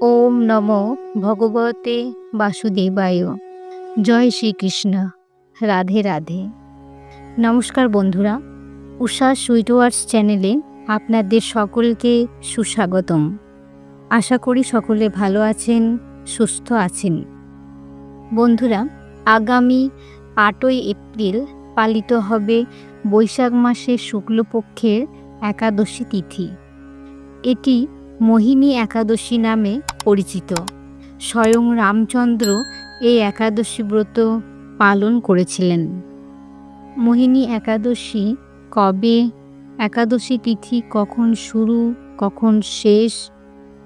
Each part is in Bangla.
ওম নম ভগবতে বাসুদেবায়। জয় শ্রীকৃষ্ণ। রাধে রাধে। নমস্কার বন্ধুরা, উষা সুইট ওয়ার্ডস চ্যানেলে আপনাদের সকলকে সুস্বাগতম। আশা করি সকলে ভালো আছেন, সুস্থ আছেন। বন্ধুরা, আগামী আটই এপ্রিল পালিত হবে বৈশাখ মাসের শুক্লপক্ষের একাদশী তিথি। এটি মোহিনী একাদশী নামে পরিচিত। স্বয়ং রামচন্দ্র এই একাদশী ব্রত পালন করেছিলেন। মোহিনী একাদশী কবে? একাদশী তিথি কখন শুরু, কখন শেষ?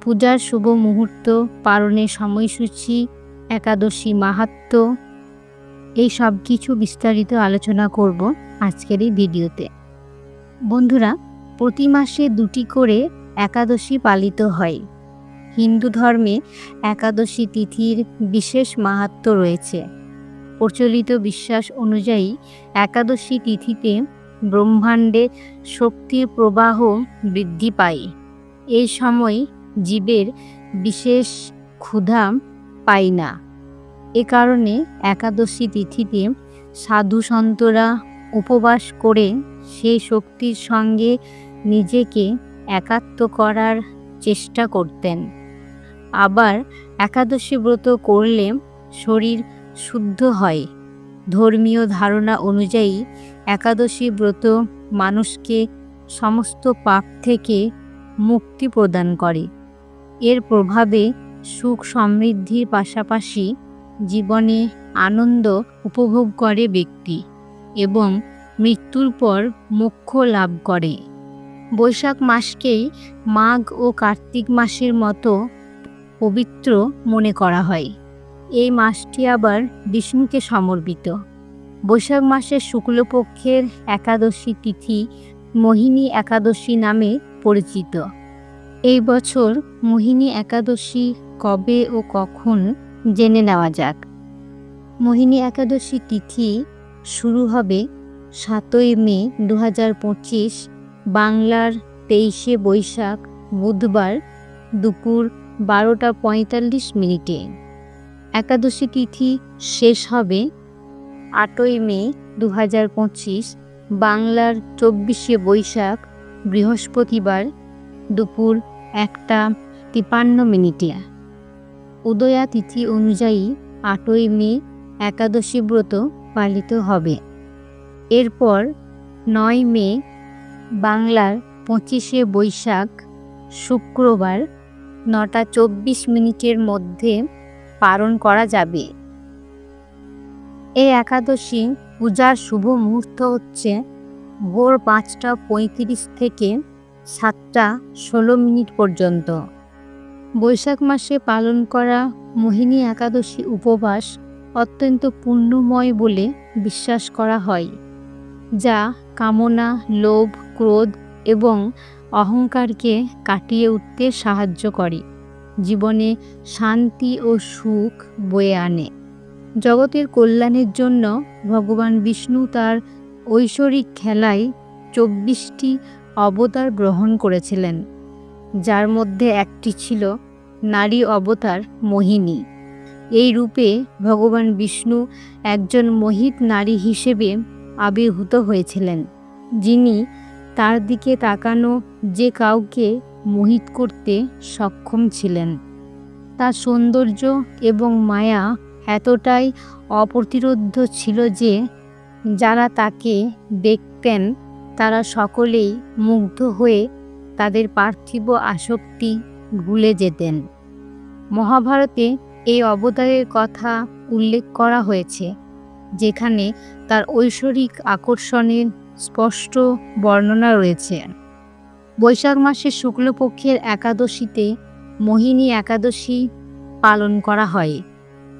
পূজার শুভ মুহূর্ত পালনের সময়সূচি, একাদশী মাহাত্ম, এই সব কিছু বিস্তারিত আলোচনা করব আজকের এই ভিডিওতে। বন্ধুরা, প্রতি মাসে দুটি করে একাদশী পালিত হয়। হিন্দু ধর্মে একাদশী তিথির বিশেষ মাহাত্ম রয়েছে। প্রচলিত বিশ্বাস অনুযায়ী একাদশী তিথিতে ব্রহ্মাণ্ডে শক্তির প্রবাহ বৃদ্ধি পায়। এই সময় জীবের বিশেষ ক্ষুধা পায় না। এ কারণে একাদশী তিথিতে সাধু সন্তরা উপবাস করে সেই শক্তির সঙ্গে নিজেকে একাত্ম করার চেষ্টা করতেন। আবার একাদশী ব্রত করলে শরীর শুদ্ধ হয়। ধর্মীয় ধারণা অনুযায়ী একাদশী ব্রত মানুষকে সমস্ত পাপ থেকে মুক্তি প্রদান করে। এর প্রভাবে সুখ সমৃদ্ধির পাশাপাশি জীবনে আনন্দ উপভোগ করে ব্যক্তি এবং মৃত্যুর পর মোক্ষ লাভ করে। বৈশাখ মাসকেই মাঘ ও কার্তিক মাসের মতো পবিত্র মনে করা হয়। এই মাসটি আবার বিষ্ণুকে সমর্পিত। বৈশাখ মাসের শুক্লপক্ষের একাদশী তিথি মোহিনী একাদশী নামে পরিচিত। এই বছর মোহিনী একাদশী কবে ও কখন জেনে নেওয়া যাক। মোহিনী একাদশী তিথি শুরু হবে সাতই মে দু হাজার পঁচিশ বাংলার তেইশে বৈশাখ বুধবার দুপুর বারোটা পঁয়তাল্লিশ মিনিটে। একাদশী তিথি শেষ হবে আটই মে দু হাজার পঁচিশ, বাংলার চব্বিশে বৈশাখ বৃহস্পতিবার দুপুর একটা তিপান্ন মিনিটে। উদয়া তিথি অনুযায়ী আটই মে একাদশী ব্রত পালিত হবে। এরপর নয় মে বাংলার পঁচিশে বৈশাখ, শুক্রবার, নটা চব্বিশ মিনিটের মধ্যে পালন করা যাবে। এই একাদশী পূজার শুভ মুহূর্ত হচ্ছে ভোর পাঁচটা পঁয়ত্রিশ থেকে সাতটা ষোলো মিনিট পর্যন্ত। বৈশাখ মাসে পালন করা মোহিনী একাদশী উপবাস অত্যন্ত পুণ্যময় বলে বিশ্বাস করা হয়, যা কামনা, লোভ ক্রোধ এবং অহংকারকে কাটিয়ে উঠতে সাহায্য করে। জীবনে শান্তি ও সুখ বয়ে আনে। জগতের কল্যাণের জন্য ভগবান বিষ্ণু তার ঐশ্বরিক খেলায় চব্বিশটি অবতার গ্রহণ করেছিলেন, যার মধ্যে একটি ছিল নারী অবতার মোহিনী। এই রূপে ভগবান বিষ্ণু একজন মোহিত নারী হিসেবে আবির্ভূত হয়েছিলেন, যিনি তার দিকে তাকানো যে কাউকে মোহিত করতে সক্ষম ছিলেন। তার সৌন্দর্য এবং মায়া এতটাই অপ্রতিরোধ্য ছিল যে যারা তাকে দেখতেন, তারা সকলেই মুগ্ধ হয়ে তাদের পার্থিব আসক্তি ভুলে যেতেন। মহাভারতে এই অবতারের কথা উল্লেখ করা হয়েছে, যেখানে তার ঐশ্বরিক আকর্ষণের স্পষ্ট বর্ণনা রয়েছে। বৈশাখ মাসের শুক্লপক্ষের একাদশীতে মোহিনী একাদশী পালন করা হয়।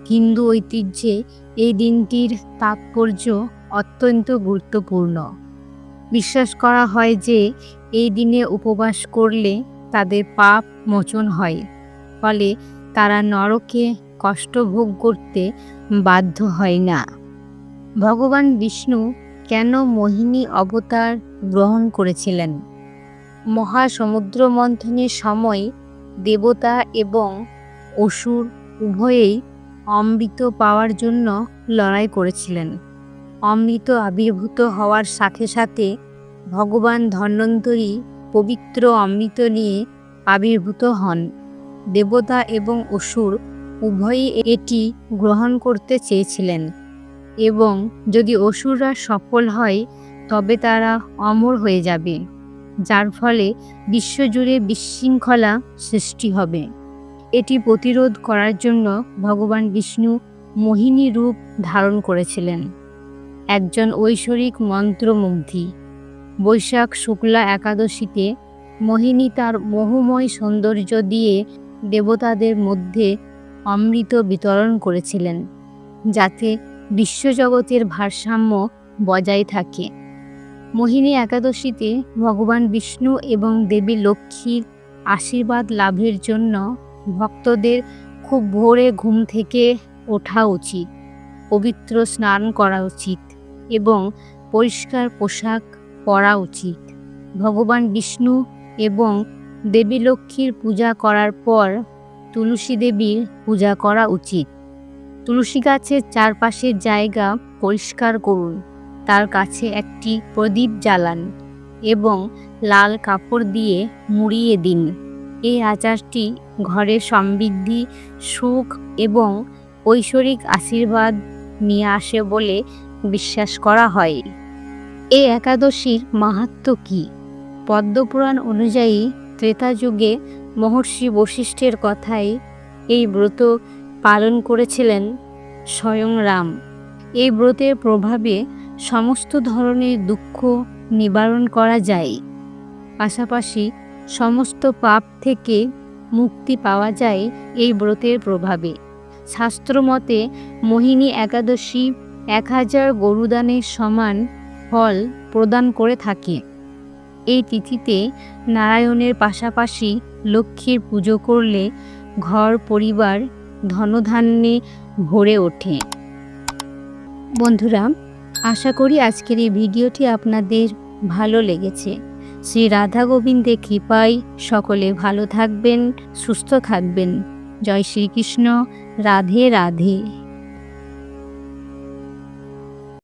হিন্দু ঐতিহ্যে এই দিনটির তাৎপর্য অত্যন্ত গুরুত্বপূর্ণ। বিশ্বাস করা হয় যে এই দিনে উপবাস করলে তাদের পাপ মোচন হয়, ফলে তারা নরকে কষ্ট ভোগ করতে বাধ্য হয় না। ভগবান বিষ্ণু কেন মোহিনী অবতার গ্রহণ করেছিলেন? মহাসমুদ্র মন্থনের সময় দেবতা এবং অসুর উভয়েই অমৃত পাওয়ার জন্য লড়াই করেছিলেন। অমৃত আবির্ভূত হওয়ার সাথে সাথে ভগবান ধন্বন্তরী পবিত্র অমৃত নিয়ে আবির্ভূত হন। দেবতা এবং অসুর উভয়ই এটি গ্রহণ করতে চেয়েছিলেন। এবং যদি অসুররা সফল হয়, তবে তারা অমর হয়ে যাবে, যার ফলে বিশ্বজুড়ে বিশৃঙ্খলা সৃষ্টি হবে। এটি প্রতিরোধ করার জন্য ভগবান বিষ্ণু মোহিনী রূপ ধারণ করেছিলেন। একজন ঐশ্বরিক মন্ত্রমুগ্ধি। বৈশাখ শুক্লা একাদশীতে মোহিনী তার মোহময় সৌন্দর্য দিয়ে দেবতাদের মধ্যে অমৃত বিতরণ করেছিলেন, যাতে বিশ্বজগতের ভারসাম্য বজায় থাকে। মোহিনী একাদশীতে ভগবান বিষ্ণু এবং দেবী লক্ষ্মীর আশীর্বাদ লাভের জন্য ভক্তদের খুব ভোরে ঘুম থেকে ওঠা উচিত, পবিত্র স্নান করা উচিত এবং পরিষ্কার পোশাক পরা উচিত। ভগবান বিষ্ণু এবং দেবী লক্ষ্মীর পূজা করার পর তুলসী দেবীর পূজা করা উচিত। তুলসী গাছের চারপাশের জায়গা পরিষ্কার করুন। তার কাছে একটি প্রদীপ জ্বালান এবং লাল কাপড় দিয়ে মুড়িয়ে দিন। এই আচারটি ঘরে সমৃদ্ধি, সুখ এবং ঐশ্বরিক আশীর্বাদ নিয়ে আসে বলে বিশ্বাস করা হয়। এই একাদশীর মাহাত্ম্য কী? পদ্মপুরাণ অনুযায়ী ত্রেতা যুগে মহর্ষি বশিষ্ঠের কথায় এই ব্রত পালন করেছিলেন স্বয়ং রাম। এই ব্রতের প্রভাবে সমস্ত ধরনের দুঃখ নিবারণ করা যায়। পাশাপাশি সমস্ত পাপ থেকে মুক্তি পাওয়া যায় এই ব্রতের প্রভাবে। শাস্ত্রমতে মোহিনী একাদশী এক হাজার গরুদানের সমান ফল প্রদান করে থাকে। এই তিথিতে নারায়ণের পাশাপাশি লক্ষ্মীর পুজো করলে ঘর, পরিবার ধনধান্যে ভরে ওঠে। বন্ধুরা, আশা করি আজকের এই ভিডিওটি আপনাদের ভালো লেগেছে। শ্রী রাধা গোবিন্দে কৃপায় সকলে ভালো থাকবেন, সুস্থ থাকবেন। জয় শ্রীকৃষ্ণ। রাধে রাধে।